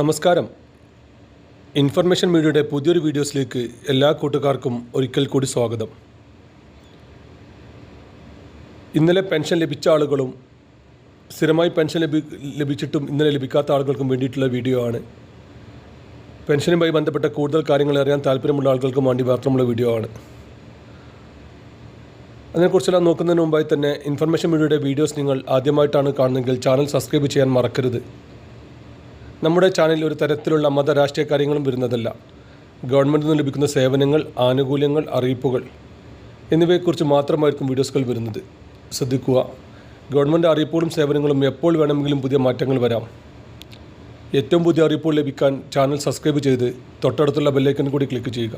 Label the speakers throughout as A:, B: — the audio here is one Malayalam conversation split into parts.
A: നമസ്കാരം. ഇൻഫർമേഷൻ മീഡിയയുടെ പുതിയൊരു വീഡിയോസിലേക്ക് എല്ലാ കൂട്ടുകാർക്കും ഒരിക്കൽ കൂടി സ്വാഗതം. ഇന്നലെ പെൻഷൻ ലഭിച്ച ആളുകളും സ്ഥിരമായി പെൻഷൻ ലഭി ലഭിച്ചിട്ടും ഇന്നലെ ലഭിക്കാത്ത ആളുകൾക്കും വേണ്ടിയിട്ടുള്ള വീഡിയോ ആണ്. പെൻഷനുമായി ബന്ധപ്പെട്ട കൂടുതൽ കാര്യങ്ങൾ അറിയാൻ താല്പര്യമുള്ള ആളുകൾക്കും വേണ്ടി മാത്രമുള്ള വീഡിയോ ആണ്. അതിനെക്കുറിച്ചെല്ലാം നോക്കുന്നതിന് മുമ്പായി തന്നെ ഇൻഫർമേഷൻ മീഡിയയുടെ വീഡിയോസ് നിങ്ങൾ ആദ്യമായിട്ടാണ് കാണുന്നതെങ്കിൽ ചാനൽ സബ്സ്ക്രൈബ് ചെയ്യാൻ മറക്കരുത്. നമ്മുടെ ചാനലിൽ ഒരു തരത്തിലുള്ള മത രാഷ്ട്രീയ കാര്യങ്ങളും വരുന്നതല്ല. ഗവൺമെന്റിൽ നിന്ന് ലഭിക്കുന്ന സേവനങ്ങൾ ആനുകൂല്യങ്ങൾ അറിയിപ്പുകൾ എന്നിവയെക്കുറിച്ച് മാത്രമായിരിക്കും വീഡിയോസുകൾ വരുന്നത്. ശ്രദ്ധിക്കുക ഗവൺമെന്റ് അറിയിപ്പുകളും സേവനങ്ങളും എപ്പോൾ വേണമെങ്കിലും പുതിയ മാറ്റങ്ങൾ വരാം. ഏറ്റവും പുതിയ അറിയിപ്പുകൾ ലഭിക്കാൻ ചാനൽ സബ്സ്ക്രൈബ് ചെയ്ത് തൊട്ടടുത്തുള്ള ബെല്ലൈക്കൻ കൂടി ക്ലിക്ക് ചെയ്യുക.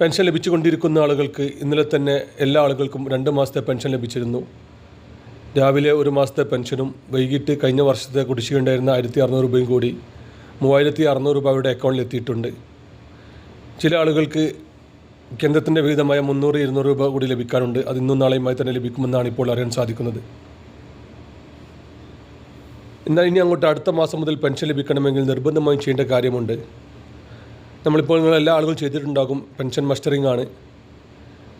A: പെൻഷൻ ലഭിച്ചുകൊണ്ടിരിക്കുന്ന ആളുകൾക്ക് ഇന്നലെ തന്നെ എല്ലാ ആളുകൾക്കും രണ്ട് മാസത്തെ പെൻഷൻ ലഭിച്ചിരുന്നു. രാവിലെ ഒരു മാസത്തെ പെൻഷനും വൈകിട്ട് കഴിഞ്ഞ വർഷത്തെ കുടിശ്ശികയുണ്ടായിരുന്ന ആയിരത്തി അറുന്നൂറ് രൂപയും കൂടി മൂവായിരത്തി അറുന്നൂറ് രൂപ അവരുടെ അക്കൗണ്ടിൽ എത്തിയിട്ടുണ്ട്. ചില ആളുകൾക്ക് കേന്ദ്രത്തിന്റെ വിഹിതമായ മുന്നൂറ് ഇരുന്നൂറ് രൂപ കൂടി ലഭിക്കാറുണ്ട്. അത് ഇന്നും നാളെയുമായി തന്നെ ലഭിക്കുമെന്നാണ് ഇപ്പോൾ അറിയാൻ സാധിക്കുന്നത്. എന്നാൽ ഇനി അങ്ങോട്ട് അടുത്ത മാസം മുതൽ പെൻഷൻ ലഭിക്കണമെങ്കിൽ നിർബന്ധമായും ചെയ്യേണ്ട കാര്യമുണ്ട്. നമ്മളിപ്പോൾ നിങ്ങൾ എല്ലാ ആളുകളും ചെയ്തിട്ടുണ്ടാകും പെൻഷൻ മസ്റ്ററിംഗ് ആണ്.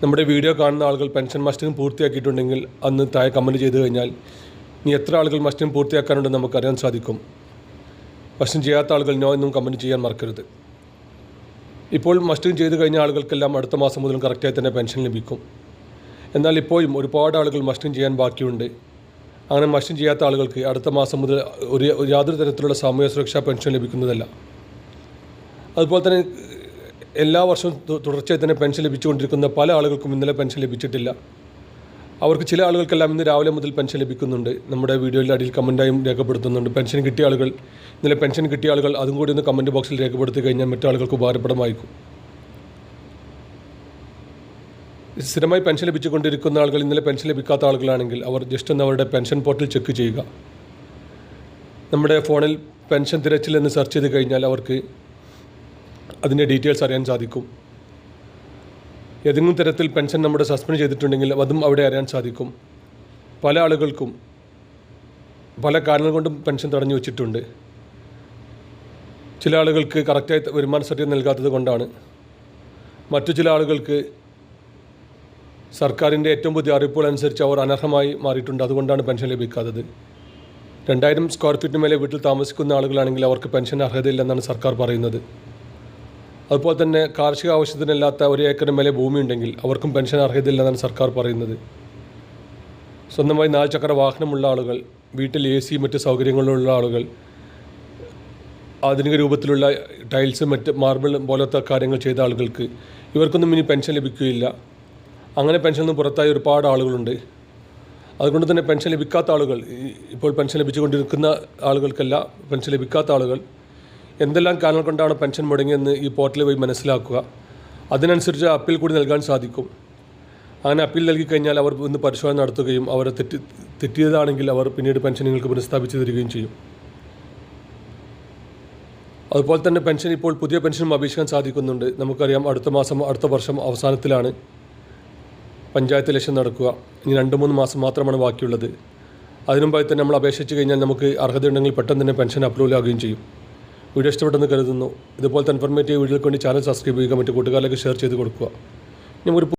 A: നമ്മുടെ വീഡിയോ കാണുന്ന ആളുകൾ പെൻഷൻ മസ്റ്റിംഗ് പൂർത്തിയാക്കിയിട്ടുണ്ടെങ്കിൽ അന്ന് താഴെ കമന്റ് ചെയ്ത് കഴിഞ്ഞാൽ ഇനി എത്ര ആളുകൾ മസ്റ്റിംഗ് പൂർത്തിയാക്കാനുണ്ടെന്ന് നമുക്കറിയാൻ സാധിക്കും. മസ്റ്റിംഗ് ചെയ്യാത്ത ആളുകൾ നോ എന്നും കമന്റ് ചെയ്യാൻ മറക്കരുത്. ഇപ്പോൾ മസ്റ്റിംഗ് ചെയ്ത് കഴിഞ്ഞ ആളുകൾക്കെല്ലാം അടുത്ത മാസം മുതൽ കറക്റ്റായി തന്നെ പെൻഷൻ ലഭിക്കും. എന്നാൽ ഇപ്പോഴും ഒരുപാട് ആളുകൾ മസ്റ്റിംഗ് ചെയ്യാൻ ബാക്കിയുണ്ട്. അങ്ങനെ മസ്റ്റിംഗ് ചെയ്യാത്ത ആളുകൾക്ക് അടുത്ത മാസം മുതൽ ഒരു യാതൊരു തരത്തിലുള്ള സാമൂഹ്യ സുരക്ഷാ പെൻഷൻ ലഭിക്കുന്നതല്ല. അതുപോലെ തന്നെ എല്ലാ വർഷവും തുടർച്ചയായി തന്നെ പെൻഷൻ ലഭിച്ചുകൊണ്ടിരിക്കുന്ന പല ആളുകൾക്കും ഇന്നലെ പെൻഷൻ ലഭിച്ചിട്ടില്ല. അവർക്ക് ചില ആളുകൾക്കെല്ലാം ഇന്ന് രാവിലെ മുതൽ പെൻഷൻ ലഭിക്കുന്നുണ്ട്. നമ്മുടെ വീഡിയോയിൽ അടിയിൽ കമന്റായും രേഖപ്പെടുത്തുന്നുണ്ട്. പെൻഷൻ കിട്ടിയ ആളുകൾ ഇന്നലെ പെൻഷൻ കിട്ടിയ ആളുകൾ അതും കൂടി ഒന്ന് കമന്റ് ബോക്സിൽ രേഖപ്പെടുത്തി കഴിഞ്ഞാൽ മറ്റാളുകൾക്ക് ഉപകാരപ്രദമായിരിക്കും. സ്ഥിരമായി പെൻഷൻ ലഭിച്ചുകൊണ്ടിരിക്കുന്ന ആളുകൾ ഇന്നലെ പെൻഷൻ ലഭിക്കാത്ത ആളുകളാണെങ്കിൽ അവർ ജസ്റ്റ് ഒന്ന് അവരുടെ പെൻഷൻ പോർട്ടൽ ചെക്ക് ചെയ്യുക. നമ്മുടെ ഫോണിൽ പെൻഷൻ തിരച്ചിൽ എന്ന് സെർച്ച് ചെയ്ത് കഴിഞ്ഞാൽ അവർക്ക് അതിന്റെ ഡീറ്റെയിൽസ് അറിയാൻ സാധിക്കും. ഏതെങ്കിലും തരത്തിൽ പെൻഷൻ നമ്മുടെ സസ്പെൻഡ് ചെയ്തിട്ടുണ്ടെങ്കിൽ അതും അവിടെ അറിയാൻ സാധിക്കും. പല ആളുകൾക്കും പല കാരണങ്ങൾ കൊണ്ടും പെൻഷൻ തടഞ്ഞു വെച്ചിട്ടുണ്ട്. ചില ആളുകൾക്ക് കറക്റ്റായി വരുമാന സർട്ടിഫിക്കറ്റ് നൽകാത്തത് കൊണ്ടാണ്. മറ്റു ചില ആളുകൾക്ക് സർക്കാരിന്റെ ഏറ്റവും പുതിയ അറിയിപ്പുകൾ അനുസരിച്ച് അവർ അനർഹമായി മാറിയിട്ടുണ്ട്. അതുകൊണ്ടാണ് പെൻഷൻ ലഭിക്കാത്തത്. രണ്ടായിരം സ്ക്വയർ ഫീറ്റിന് മേലെ വീട്ടിൽ താമസിക്കുന്ന ആളുകളാണെങ്കിൽ അവർക്ക് പെൻഷൻ അർഹതയില്ലെന്നാണ് സർക്കാർ പറയുന്നത്. അതുപോലെ തന്നെ കാർഷിക ആവശ്യത്തിനല്ലാത്ത ഒരു ഏക്കറിന് മേലെ ഭൂമി ഉണ്ടെങ്കിൽ അവർക്കും പെൻഷൻ അർഹതയില്ലെന്നാണ് സർക്കാർ പറയുന്നത്. സ്വന്തമായി നാല് ചക്ര വാഹനമുള്ള ആളുകൾ വീട്ടിൽ എ സി മറ്റ് സൗകര്യങ്ങളുള്ള ആളുകൾ ആധുനിക രൂപത്തിലുള്ള ടൈൽസ് മറ്റ് മാർബിൾ പോലത്തെ കാര്യങ്ങൾ ചെയ്ത ആളുകൾക്ക് ഇവർക്കൊന്നും ഇനി പെൻഷൻ ലഭിക്കുകയില്ല. അങ്ങനെ പെൻഷനിൽ നിന്ന് പുറത്തായ ഒരുപാട് ആളുകളുണ്ട്. അതുകൊണ്ട് തന്നെ പെൻഷൻ ലഭിക്കാത്ത ആളുകൾ ഇപ്പോൾ പെൻഷൻ ലഭിച്ചുകൊണ്ടിരിക്കുന്ന ആളുകൾക്കല്ല പെൻഷൻ ലഭിക്കാത്ത ആളുകൾ എന്തെല്ലാം കാരണം കൊണ്ടാണ് പെൻഷൻ മുടങ്ങിയെന്ന് ഈ പോർട്ടലിൽ പോയി മനസ്സിലാക്കുക. അതിനനുസരിച്ച് അപ്പീൽ കൂടി നൽകാൻ സാധിക്കും. അങ്ങനെ അപ്പീൽ നൽകി കഴിഞ്ഞാൽ അവർ ഇന്ന് പരിശോധന നടത്തുകയും അവർ തെറ്റി തെറ്റിയതാണെങ്കിൽ അവർ പിന്നീട് പെൻഷൻ നിങ്ങൾക്ക് പുനഃസ്ഥാപിച്ചു തരികയും ചെയ്യും. അതുപോലെ തന്നെ പെൻഷൻ ഇപ്പോൾ പുതിയ പെൻഷനും അപേക്ഷിക്കാൻ സാധിക്കുന്നുണ്ട്. നമുക്കറിയാം അടുത്ത മാസം അടുത്ത വർഷം അവസാനത്തിലാണ് പഞ്ചായത്ത് ഇലക്ഷൻ നടക്കുക. ഇനി രണ്ട് മൂന്ന് മാസം മാത്രമാണ് ബാക്കിയുള്ളത്. അതിനുമ്പായി തന്നെ നമ്മൾ അപേക്ഷിച്ച് കഴിഞ്ഞാൽ നമുക്ക് അർഹതയുണ്ടെങ്കിൽ പെട്ടെന്ന് തന്നെ പെൻഷൻ അപ്രൂവൽ ആകുകയും ചെയ്യും. വീഡിയോ ഇഷ്ടപ്പെട്ടെന്ന് കരുതുന്നു. ഇതുപോലത്തെ ഇൻഫർമേറ്റീവ് വീഡിയോക്ക് വേണ്ടി ചാനൽ സബ്സ്ക്രൈബ് ചെയ്യുക മറ്റു കൂട്ടുകാരിലേക്ക് ഷെയർ ചെയ്ത് കൊടുക്കുക. ഒരു